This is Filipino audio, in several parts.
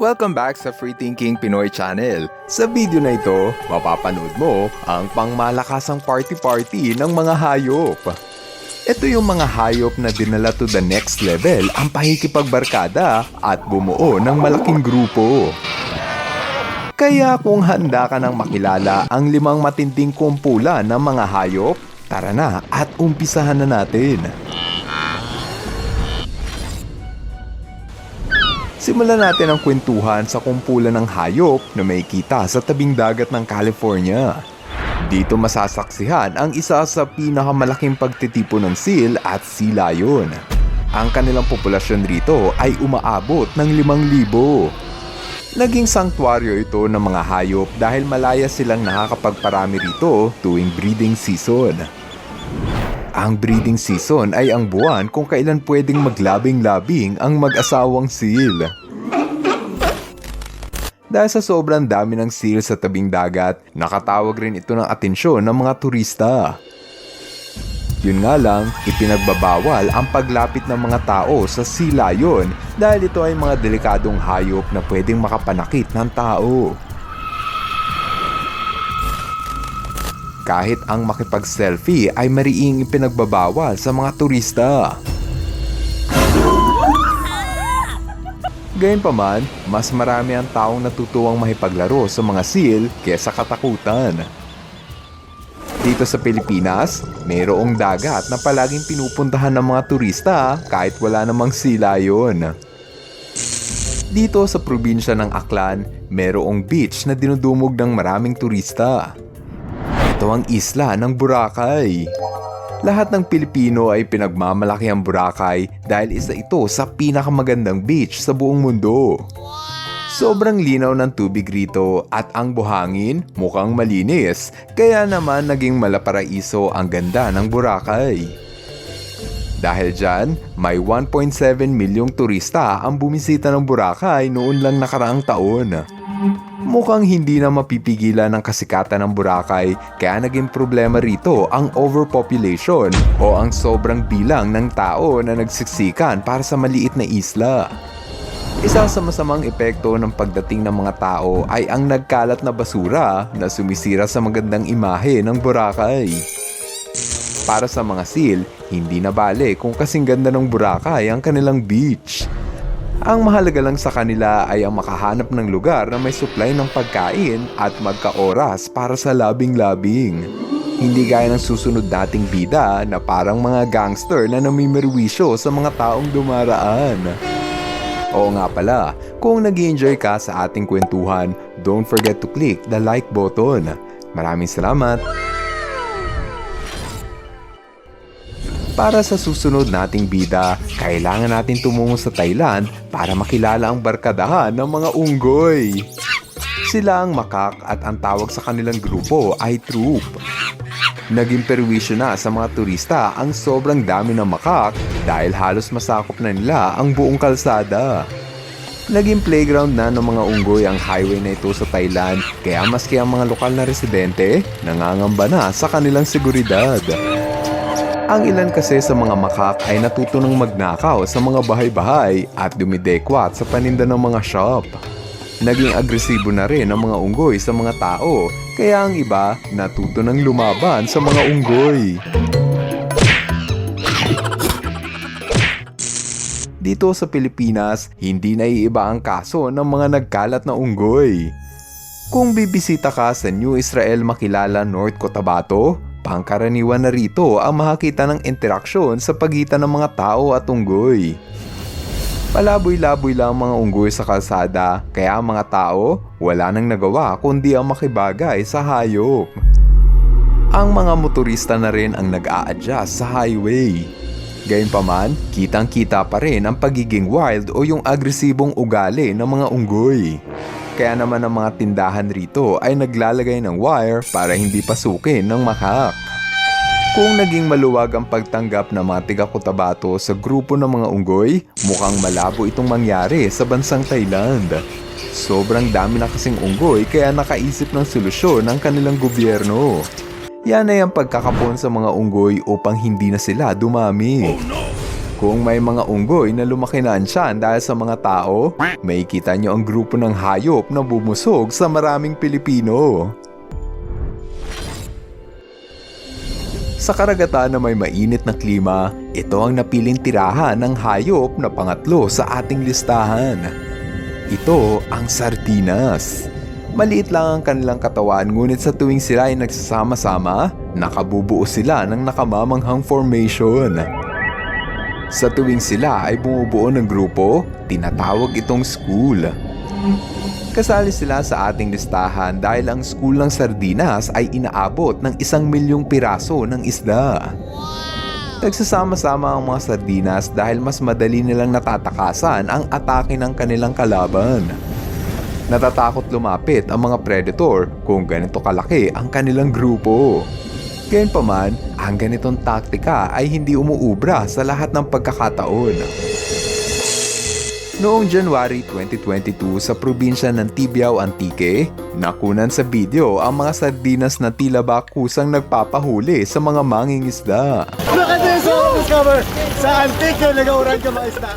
Welcome back sa Free Thinking Pinoy Channel. Sa video na ito, mapapanood mo ang pangmalakasang party-party ng mga hayop. Ito yung mga hayop na dinala to the next level ang pakikipagbarkada at bumuo ng malaking grupo. Kaya kung handa ka nang makilala ang limang matinding kumpulan ng mga hayop, tara na at umpisahan na natin. Simulan natin ang kwentuhan sa kumpulan ng hayop na may kita sa tabing dagat ng California. Dito masasaksihan ang isa sa pinakamalaking pagtitipo ng seal at sea lion. Ang kanilang populasyon rito ay umaabot ng 5,000. Naging sanktuaryo ito ng mga hayop dahil malaya silang nakakapagparami rito tuwing breeding season. Ang breeding season ay ang buwan kung kailan pwedeng maglabing-labing ang mag-asawang seal. Dahil sa sobrang dami ng seal sa tabing dagat, nakatawag rin ito ng atensyon ng mga turista. Yun nga lang, ipinagbabawal ang paglapit ng mga tao sa lion dahil ito ay mga delikadong hayop na pwedeng makapanakit ng tao. kahit ang makipag-selfie ay mariing ipinagbabawal sa mga turista. Gayunpaman, mas marami ang taong natutuwang mahipaglaro sa mga seal kesa katakutan. Dito sa Pilipinas, mayroong dagat na palaging pinupuntahan ng mga turista kahit wala namang sila yon. Dito sa probinsya ng Aklan, mayroong beach na dinudumog ng maraming turista. Ito ang isla ng Boracay. Lahat ng Pilipino ay pinagmamalaki ang Boracay dahil isa ito sa pinakamagandang beach sa buong mundo. Sobrang linaw ng tubig rito at ang buhangin mukhang malinis kaya naman naging malaparaiso ang ganda ng Boracay. Dahil dyan, may 1.7 milyong turista ang bumisita ng Boracay noon lang nakaraang taon. Mukhang hindi na mapipigilan ng kasikatan ng Boracay kaya naging problema rito ang overpopulation o ang sobrang bilang ng tao na nagsiksikan para sa maliit na isla. Isa sa masamang epekto ng pagdating ng mga tao ay ang nagkalat na basura na sumisira sa magandang imahe ng Boracay. Para sa mga seal, hindi na bale kung kasing ganda ng Boracay ang kanilang beach. Ang mahalaga lang sa kanila ay ang makahanap ng lugar na may supply ng pagkain at magka-oras para sa labing-labing. Hindi gaya ng susunod nating bida na parang mga gangster na namimerwisyo sa mga taong dumaraan. Oo nga pala, kung nag enjoy ka sa ating kwentuhan, don't forget to click the like button. Maraming salamat! Para sa susunod nating bida, kailangan natin tumungo sa Thailand para makilala ang barkadahan ng mga unggoy. Sila ang makak at ang tawag sa kanilang grupo ay troop. Naging perwisyo na sa mga turista ang sobrang dami ng makak dahil halos masakop na nila ang buong kalsada. Naging playground na ng mga unggoy ang highway na ito sa Thailand kaya maski ang mga lokal na residente nangangamba na sa kanilang seguridad. Ang ilan kasi sa mga makak ay natuto ng magnakaw sa mga bahay-bahay at dumidekwat sa paninda ng mga shop. Naging agresibo na rin ang mga unggoy sa mga tao, kaya ang iba natuto ng lumaban sa mga unggoy. Dito sa Pilipinas, hindi naiiba ang kaso ng mga nagkalat na unggoy. Kung bibisita ka sa New Israel Makilala North Cotabato, Pangkaraniwan na rito ang makakita ng interaksyon sa pagitan ng mga tao at unggoy. Palaboy-laboy lang ang mga unggoy sa kalsada kaya ang mga tao wala nang nagawa kundi ang makibagay sa hayop. Ang mga motorista na rin ang nag-a-adjust sa highway. Gayunpaman, kitang-kita pa rin ang pagiging wild o yung agresibong ugali ng mga unggoy. Kaya naman ang mga tindahan rito ay naglalagay ng wire para hindi pasukin ng makak. Kung naging maluwag ang pagtanggap ng mga tiga Cotabato sa grupo ng mga unggoy, mukhang malabo itong mangyari sa bansang Thailand. Sobrang dami na kasing unggoy kaya nakaisip ng solusyon ng kanilang gobyerno. Yan ay ang pagkakapon sa mga unggoy upang hindi na sila dumami. Kung may mga unggoy na lumaki na ang tiyan dahil sa mga tao, may kita nyo ang grupo ng hayop na bumusog sa maraming Pilipino. Sa karagatan na may mainit na klima, ito ang napiling tirahan ng hayop na pangatlo sa ating listahan. Ito ang sardinas. Maliit lang ang kanilang katawan ngunit sa tuwing sila ay nagsasama-sama, nakabubuo sila ng nakamamanghang formation. Sa tuwing sila ay bumubuo ng grupo, tinatawag itong school. Kasali sila sa ating listahan dahil ang school ng sardinas ay inaabot ng isang milyong piraso ng isda. Nagsasama-sama ang mga sardinas dahil mas madali nilang natatakasan ang atake ng kanilang kalaban. Natatakot lumapit ang mga predator kung ganito kalaki ang kanilang grupo. Gayunpaman, ang ganitong taktika ay hindi umuubra sa lahat ng pagkakataon. Noong January 2022 sa probinsya ng Tibiao, Antique, nakunan sa video ang mga sardinas na tila ba kusang nagpapahuli sa mga mangingisda. Sa antique nag-auran ka mga isda.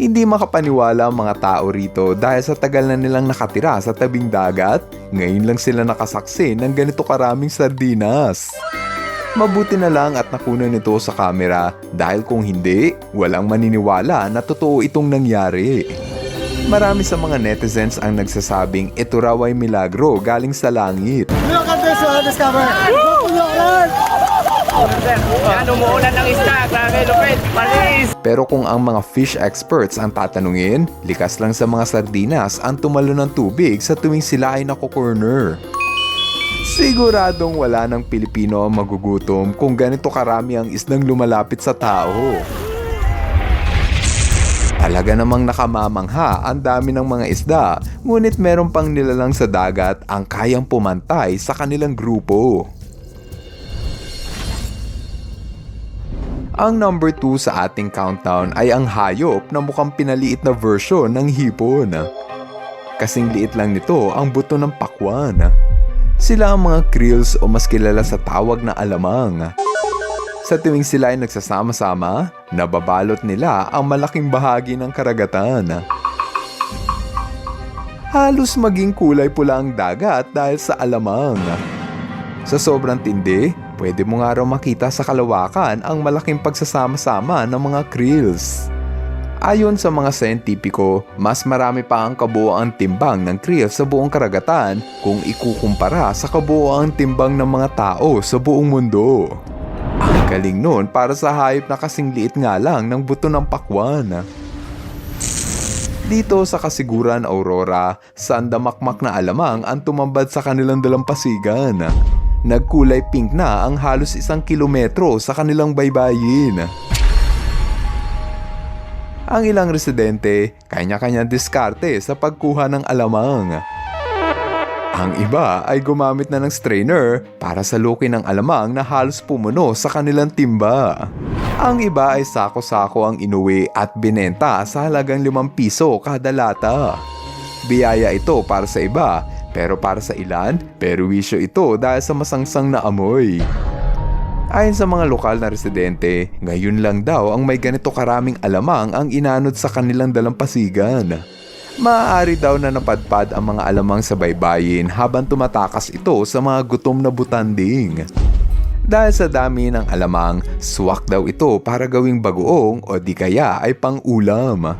Hindi makapaniwala ang mga tao rito dahil sa tagal na nilang nakatira sa tabing dagat, ngayon lang sila nakasaksi ng ganito karaming sardinas. Mabuti na lang at nakunan nito sa kamera dahil kung hindi, walang maniniwala na totoo itong nangyari. Marami sa mga netizens ang nagsasabing ito raw ay milagro galing sa langit. Look at this! Oh, discover! Umuulan! Yan, umuulan ng isda. Grabe, lupit. Pero kung ang mga fish experts ang tatanungin, likas lang sa mga sardinas ang tumalo ng tubig sa tuwing sila ay nako-corner. Siguradong wala ng Pilipino ang magugutom kung ganito karami ang isdang lumalapit sa tao. Talaga namang nakamamangha ang dami ng mga isda, ngunit meron pang nilalang sa dagat ang kayang pumantay sa kanilang grupo. Ang number 2 sa ating countdown ay ang hayop na mukhang pinaliit na version ng hipon. Kasing liit lang nito ang buto ng pakwan. Sila ang mga krills o mas kilala sa tawag na alamang. Sa tuwing sila ay nagsasama-sama, nababalot nila ang malaking bahagi ng karagatan. Halos maging kulay pula ang dagat dahil sa alamang. Sa sobrang tindi, pwede mo nga raw makita sa kalawakan ang malaking pagsasama-sama ng mga krills. Ayon sa mga scientifico, mas marami pa ang kabuoang timbang ng krill sa buong karagatan kung ikukumpara sa kabuoang timbang ng mga tao sa buong mundo. Ang galing nun para sa hayop na kasing liit nga lang ng buto ng pakwan. Dito sa kasiguran Aurora, saan damakmak na alamang ang tumambad sa kanilang dalampasigan. Nagkulay pink na ang halos isang kilometro sa kanilang baybayin. Ang ilang residente, kanya-kanya diskarte sa pagkuha ng alamang. Ang iba ay gumamit na ng strainer para salukin ng alamang na halos pumuno sa kanilang timba. Ang iba ay sako-sako ang inuwi at binenta sa halagang 5 piso kada lata. Biyaya ito para sa iba, pero para sa ilan, perwisyo ito dahil sa masangsang na amoy. Ayon sa mga lokal na residente, ngayon lang daw ang may ganito karaming alamang ang inanod sa kanilang dalampasigan. Maaari daw na napadpad ang mga alamang sa baybayin habang tumatakas ito sa mga gutom na butanding. Dahil sa dami ng alamang, swak daw ito para gawing bagoong o di kaya ay pang-ulam.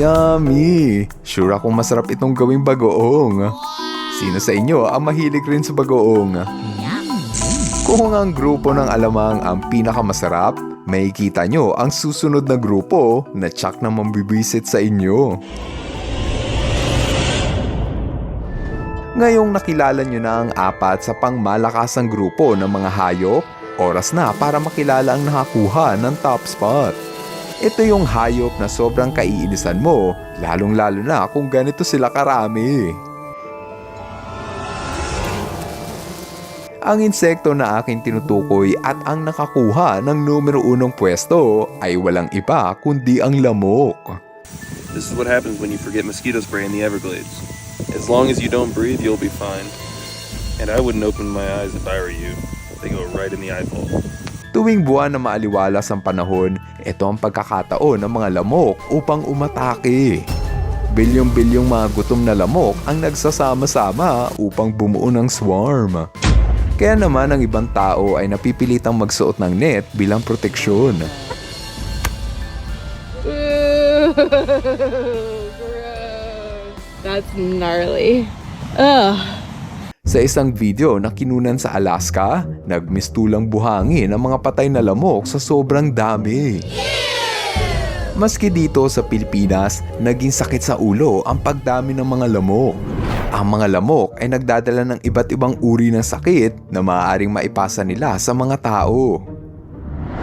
Yummy! Sure akong masarap itong gawing bagoong. Sino sa inyo ang mahilig rin sa bagoong? Kung ang grupo ng alamang ang pinakamasarap, may kita nyo ang susunod na grupo na tsak na mambibisit sa inyo. Ngayong nakilala nyo na ang apat sa pangmalakasang grupo ng mga hayop, oras na para makilala ang nakakuha ng top spot. Ito yung hayop na sobrang kaiinisan mo, lalong-lalo na kung ganito sila karami. Ang insekto na aking tinutukoy at ang nakakuha ng numero unong pwesto ay walang iba kundi ang lamok. This is what happens when you forget mosquito spray in the Everglades. As long as you don't breathe, you'll be fine. And I wouldn't open my eyes if I were you. They go right in the eyeball. Tuwing buwan na maaliwalas ang panahon, ito ang pagkakataon ng mga lamok upang umatake. Bilyong-bilyong mga gutom na lamok ang nagsasama-sama upang bumuo ng swarm. Kaya naman ang ibang tao ay napipilitang magsuot ng net bilang proteksyon. That's gnarly. Ugh. Sa isang video na kinunan sa Alaska, nagmistulang buhangin ang mga patay na lamok sa sobrang dami. Maski dito sa Pilipinas, naging sakit sa ulo ang pagdami ng mga lamok. Ang mga lamok ay nagdadala ng iba't ibang uri ng sakit na maaaring maipasa nila sa mga tao.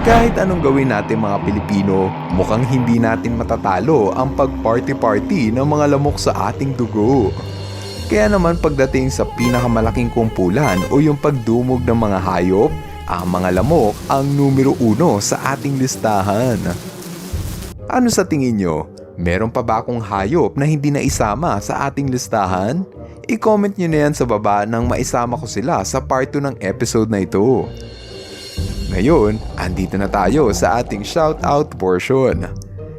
Kahit anong gawin natin mga Pilipino, mukhang hindi natin matatalo ang pag-party-party ng mga lamok sa ating dugo. Kaya naman pagdating sa pinakamalaking kumpulan o yung pagdumog ng mga hayop, ang mga lamok ang numero uno sa ating listahan. Ano sa tingin nyo? Meron pa ba akong hayop na hindi na isama sa ating listahan? I-comment nyo na yan sa baba nang maisama ko sila sa part 2 ng episode na ito. Ngayon, andito na tayo sa ating shoutout portion.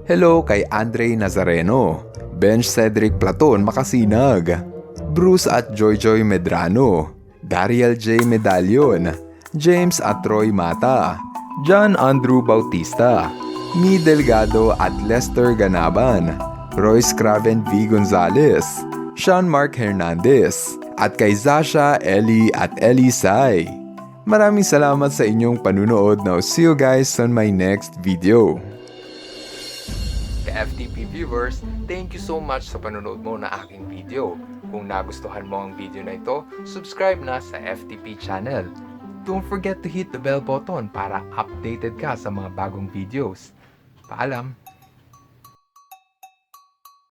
Hello kay Andre Nazareno, Bench Cedric Platon Makasinag, Bruce at Joyjoy Medrano, Dariel J. Medallion, James at Troy Mata, John Andrew Bautista, Mi Delgado at Lester Ganaban, Royce Craven V. Gonzalez, Sean Mark Hernandez, at kay Zasha, Ellie at Ellie Sai. Maraming salamat sa inyong panunood. Now see you guys on my next video. Ka-FTP viewers, thank you so much sa panonood mo na aking video. Kung nagustuhan mo ang video na ito, subscribe na sa FTP channel. Don't forget to hit the bell button para updated ka sa mga bagong videos. Paalam!